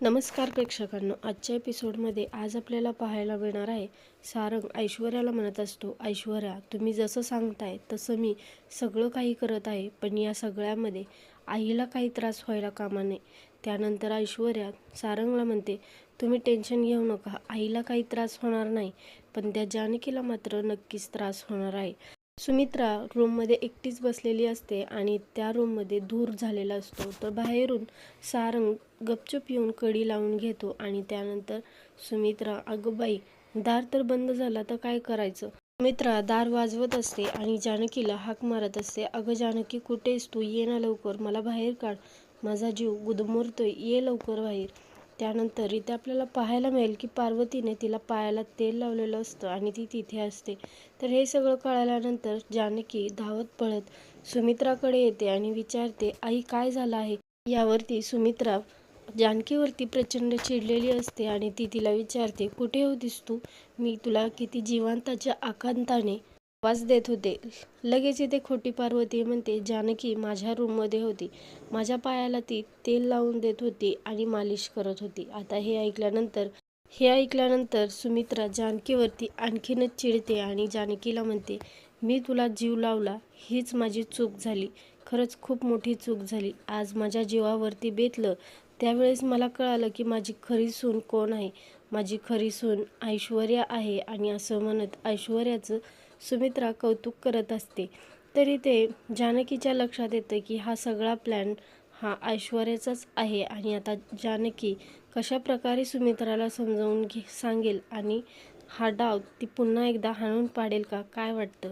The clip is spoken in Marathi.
नमस्कार प्रेक्षकांनो आजच्या एपिसोडमध्ये आज आपल्याला पाहायला मिळणार आहे सारंग ऐश्वर्याला म्हणत असतो ऐश्वर्या तुम्ही जसं सांगताय तसं मी सगळं काही करत आहे पण या सगळ्यामध्ये आईला काही त्रास व्हायला कामा नये. त्यानंतर ऐश्वर्या सारंगला म्हणते तुम्ही टेन्शन घेऊ नका आईला काही त्रास होणार नाही पण त्या जानकीला मात्र नक्कीच त्रास होणार आहे. सुमित्रा रूममध्ये एकटीच बसलेली असते आणि त्या रूममध्ये धूर झालेला असतो. तर बाहेरून सारंग गपचूप येऊन कडी लावून घेतो आणि त्यानंतर सुमित्रा अगं बाई दार तर बंद झाला तर काय करायचं? सुमित्रा दार वाजवत असते आणि जानकीला हाक मारत असते. अगं जानकी कुठेस तू? ये ना लवकर. मला बाहेर काढ. माझा जीव गुदमरतोय. ये लवकर बाहेर. त्यानंतर इथे आपल्याला पाहायला मिळेल की पार्वतीने तिला पायाला तेल लावलेलं असतं आणि ती तिथे असते. तर हे सगळं कळाल्यानंतर जानकी धावत पळत सुमित्राकडे येते आणि विचारते आई काय झालं आहे? यावरती सुमित्रा जानकीवरती प्रचंड चिडलेली असते आणि ती तिला विचारते कुठे होतीस तू? मी तुला किती जिवंताच्या आकांताने आवाज देत होते. लगेच इथे खोटी पार्वती म्हणते जानकी माझ्या रूममध्ये होती. माझ्या पायाला ती तेल लावून देत होती आणि मालिश करत होती. आता हे ऐकल्यानंतर हे ऐकल्यानंतर सुमित्रा जानकीवरती आणखीनच चिडते आणि जानकीला म्हणते मी तुला जीव लावला. हीच माझी चूक झाली. खरंच खूप मोठी चूक झाली. आज माझ्या जीवावरती बेतलं. त्यावेळेस मला कळालं की माझी खरी सून कोण आहे? माझी खरी सून ऐश्वर्या आहे आणि असं म्हणत ऐश्वर्याचं सुमित्रा कौतुक करत असते. तरी ते जानकीच्या लक्षात येतं की हा सगळा प्लॅन हा ऐश्वर्याचाच आहे आणि आता जानकी कशा प्रकारे सुमित्राला समजावून घे सांगेल आणि हा डाव ती पुन्हा एकदा हाणून पाडेल का? काय वाटतं?